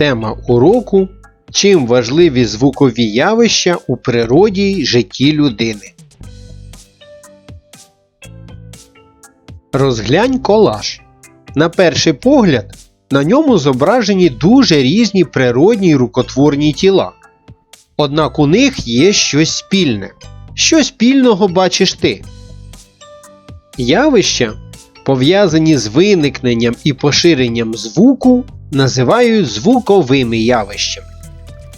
Тема уроку Чим важливі звукові явища у природі й житті людини. Розглянь колаж. На перший погляд, на ньому зображені дуже різні природні й рукотворні тіла. Однак у них є щось спільне. Що спільного бачиш ти? Явища, пов'язані з виникненням і поширенням звуку, називають звуковими явищами.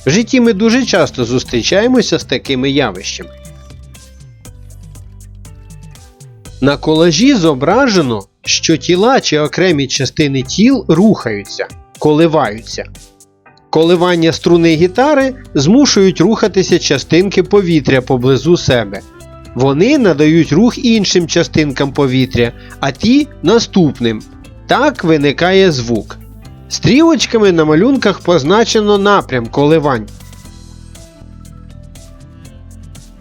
В житті ми дуже часто зустрічаємося з такими явищами. На колажі зображено, що тіла чи окремі частини тіл рухаються, коливаються. Коливання струни гітари змушують рухатися частинки повітря поблизу себе. Вони надають рух іншим частинкам повітря, а ті наступним. Так виникає звук. Стрілочками на малюнках позначено напрям коливань.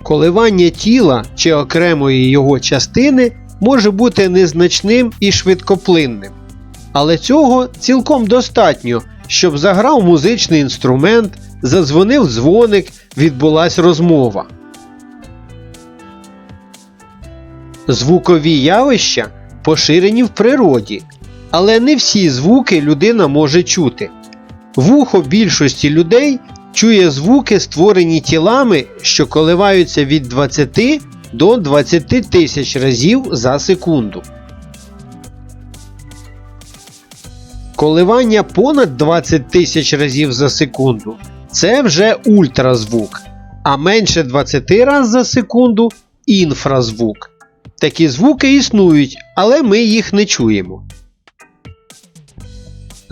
Коливання тіла чи окремої його частини може бути незначним і швидкоплинним. Але цього цілком достатньо, щоб заграв музичний інструмент, задзвонив дзвоник, відбулась розмова. Звукові явища поширені в природі, але не всі звуки людина може чути. Вухо більшості людей чує звуки, створені тілами, що коливаються від 20 до 20 тисяч разів за секунду. Коливання понад 20 тисяч разів за секунду це вже ультразвук, а менше 20 раз за секунду інфразвук. Такі звуки існують, але ми їх не чуємо.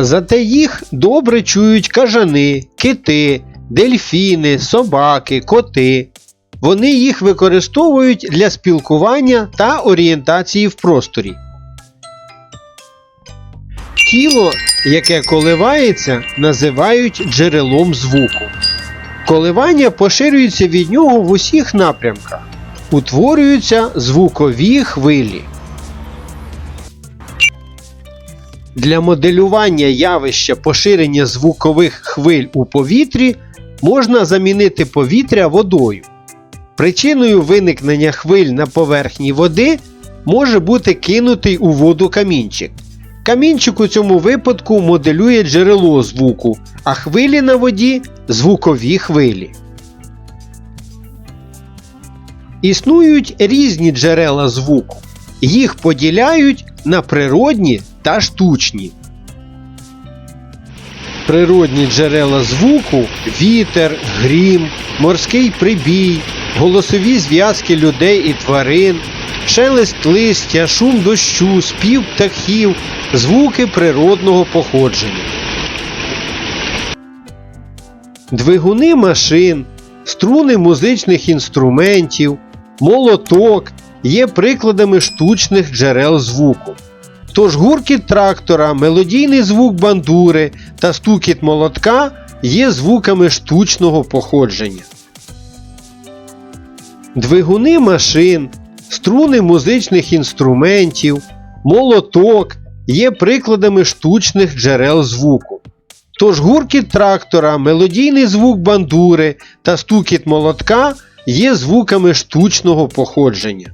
Зате їх добре чують кажани, кити, дельфіни, собаки, коти. Вони їх використовують для спілкування та орієнтації в просторі. Тіло, яке коливається, називають джерелом звуку. Коливання поширюється від нього в усіх напрямках. Утворюються звукові хвилі. Для моделювання явища поширення звукових хвиль у повітрі можна замінити повітря водою. Причиною виникнення хвиль на поверхні води може бути кинутий у воду камінчик. Камінчик у цьому випадку моделює джерело звуку, а хвилі на воді звукові хвилі. Існують різні джерела звуку. Їх поділяють на природні та штучні. Природні джерела звуку вітер, грім, морський прибій, голосові зв'язки людей і тварин, шелест листя, шум дощу, спів птахів, звуки природного походження. Двигуни машин, струни музичних інструментів, молоток є прикладами штучних джерел звуку. Тож гуркіт трактора, мелодійний звук бандури та стукіт молотка є звуками штучного походження. Двигуни машин, струни музичних інструментів, молоток є прикладами штучних джерел звуку. Тож гуркіт трактора, мелодійний звук бандури та стукіт молотка є звуками штучного походження.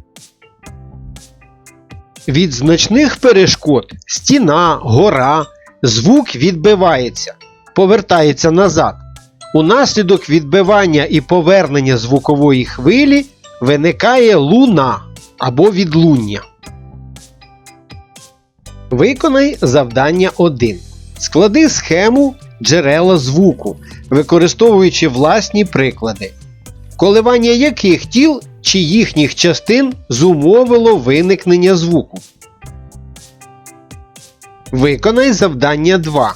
Від значних перешкод стіна, гора, звук відбивається, повертається назад. Унаслідок відбивання і повернення звукової хвилі виникає луна або відлуння. Виконай завдання 1. Склади схему джерела звуку, використовуючи власні приклади. Коливання яких тіл чи їхніх частин зумовило виникнення звуку. Виконай завдання 2.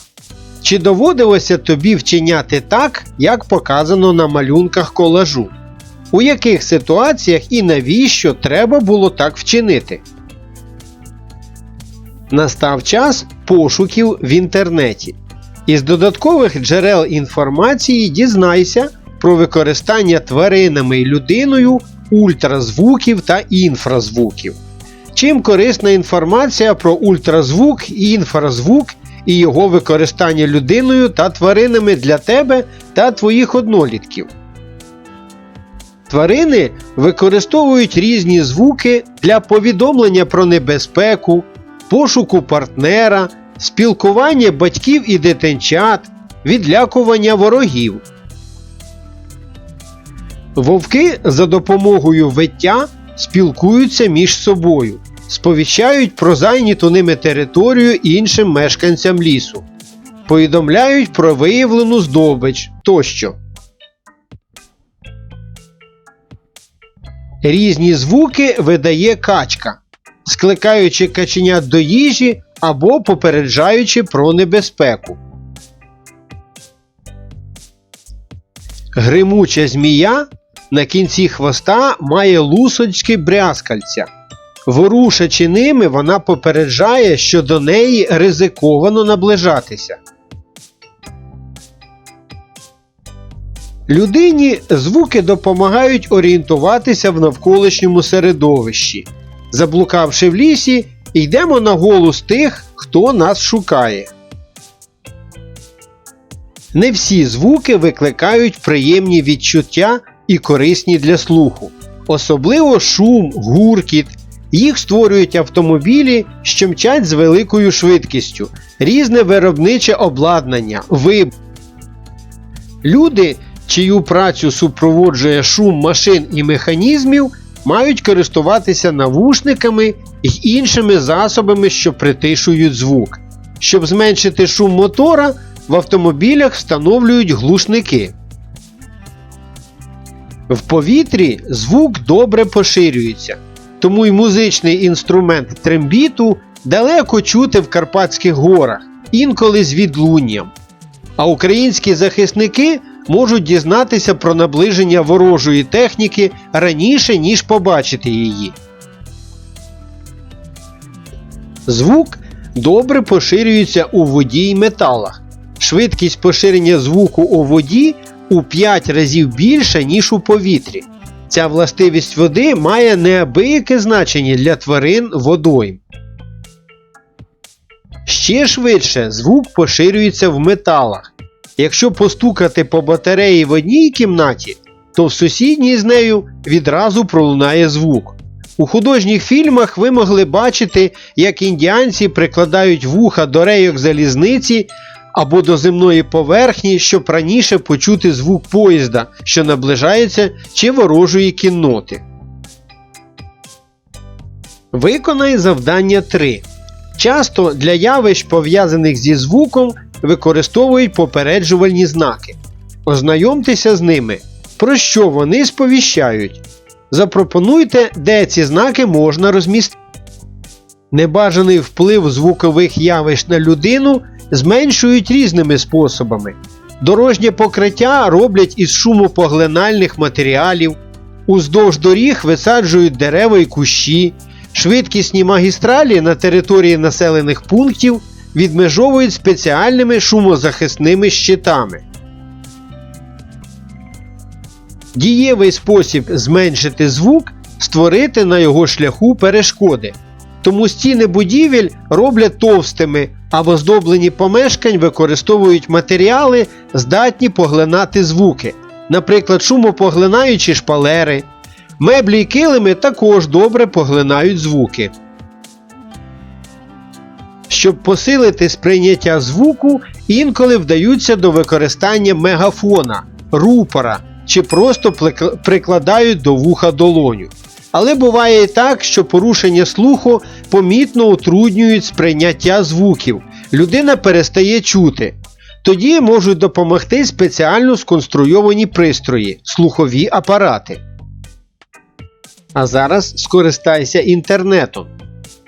Чи доводилося тобі вчиняти так, як показано на малюнках колажу? У яких ситуаціях і навіщо треба було так вчинити? Настав час пошуків в інтернеті. Із додаткових джерел інформації дізнайся про використання тваринами і людиною ультразвуків та інфразвуків. Чим корисна інформація про ультразвук і інфразвук і його використання людиною та тваринами для тебе та твоїх однолітків. Тварини використовують різні звуки для повідомлення про небезпеку, пошуку партнера, спілкування батьків і дитинчат, відлякування ворогів. Вовки за допомогою виття спілкуються між собою, сповіщають про зайняту ними територію іншим мешканцям лісу, повідомляють про виявлену здобич тощо. Різні звуки видає качка, скликаючи каченят до їжі або попереджаючи про небезпеку. Гримуча змія на кінці хвоста має лусочки брязкальця. Ворушачи ними, вона попереджає, що до неї ризиковано наближатися. Людині звуки допомагають орієнтуватися в навколишньому середовищі. Заблукавши в лісі, йдемо на голос тих, хто нас шукає. Не всі звуки викликають приємні відчуття і корисні для слуху. Особливо шум, гуркіт. Їх створюють автомобілі, що мчать з великою швидкістю, різне виробниче обладнання, виб. Люди, чию працю супроводжує шум машин і механізмів, мають користуватися навушниками і іншими засобами, що притишують звук. Щоб зменшити шум мотора, в автомобілях встановлюють глушники. В повітрі звук добре поширюється, тому й музичний інструмент трембіту далеко чути в Карпатських горах, інколи з відлунням. А українські захисники можуть дізнатися про наближення ворожої техніки раніше, ніж побачити її. Звук добре поширюється у воді й металах. Швидкість поширення звуку у воді у 5 разів більша, ніж у повітрі. Ця властивість води має неабияке значення для тварин водойм. Ще швидше звук поширюється в металах. Якщо постукати по батареї в одній кімнаті, то в сусідній з нею відразу пролунає звук. У художніх фільмах ви могли бачити, як індіанці прикладають вуха до рейок залізниці або до земної поверхні, щоб раніше почути звук поїзда, що наближається чи ворожої кінноти. Виконай завдання 3. Часто для явищ, пов'язаних зі звуком, використовують попереджувальні знаки. Ознайомтеся з ними, про що вони сповіщають. Запропонуйте, де ці знаки можна розмістити. Небажаний вплив звукових явищ на людину зменшують різними способами. Дорожнє покриття роблять із шумопоглинальних матеріалів, уздовж доріг висаджують дерева і кущі, швидкісні магістралі на території населених пунктів відмежовують спеціальними шумозахисними щитами. Дієвий спосіб зменшити звук створити на його шляху перешкоди. Тому стіни будівель роблять товстими, а в оздобленні помешкань використовують матеріали, здатні поглинати звуки, наприклад, шумопоглинаючі шпалери. Меблі й килими також добре поглинають звуки. Щоб посилити сприйняття звуку, інколи вдаються до використання мегафона, рупора чи просто прикладають до вуха долоню. Але буває і так, що порушення слуху помітно утруднюють сприйняття звуків, людина перестає чути. Тоді можуть допомогти спеціально сконструйовані пристрої, слухові апарати. А зараз скористайся інтернетом.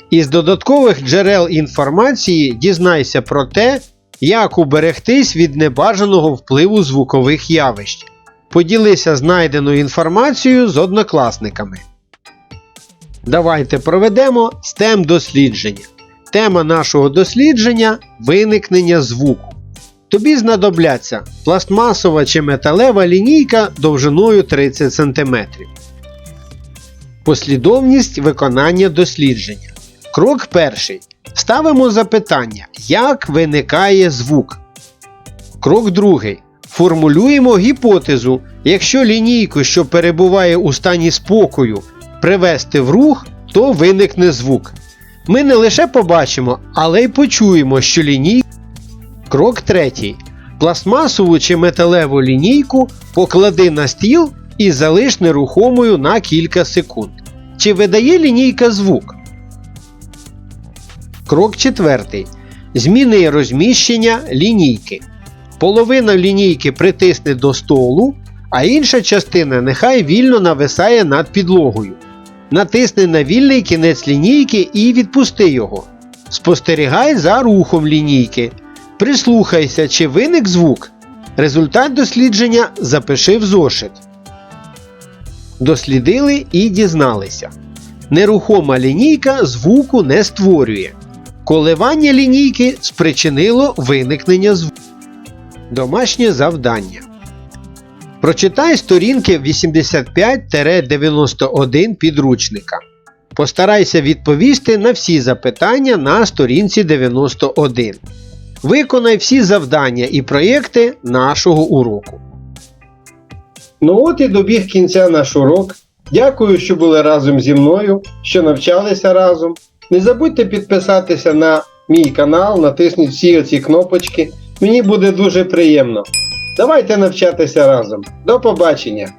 Із додаткових джерел інформації дізнайся про те, як уберегтись від небажаного впливу звукових явищ. Поділися знайденою інформацією з однокласниками. Давайте проведемо STEM дослідження. Тема нашого дослідження виникнення звуку. Тобі знадобляться пластмасова чи металева лінійка довжиною 30 см. Послідовність виконання дослідження. Крок перший. Ставимо запитання, як виникає звук. Крок другий. Формулюємо гіпотезу. Якщо лінійку, що перебуває у стані спокою, привести в рух, то виникне звук. Ми не лише побачимо, але й почуємо, що лінійка. Крок третій. Пластмасову чи металеву лінійку поклади на стіл і залиш нерухомою на кілька секунд. Чи видає лінійка звук? Крок четвертий. Зміни розміщення лінійки. Половина лінійки притисне до столу, а інша частина нехай вільно нависає над підлогою. Натисни на вільний кінець лінійки і відпусти його. Спостерігай за рухом лінійки. Прислухайся, чи виник звук. Результат дослідження запиши в зошит. Дослідили і дізналися. Нерухома лінійка звуку не створює. Коливання лінійки спричинило виникнення звуку. Домашнє завдання. Прочитай сторінки 85-91 підручника. Постарайся відповісти на всі запитання на сторінці 91. Виконай всі завдання і проєкти нашого уроку. Ну от і добіг кінця наш урок. Дякую, що були разом зі мною, що навчалися разом. Не забудьте підписатися на мій канал, натисніть всі оці кнопочки. Мені буде дуже приємно. Давайте навчатися разом. До побачення!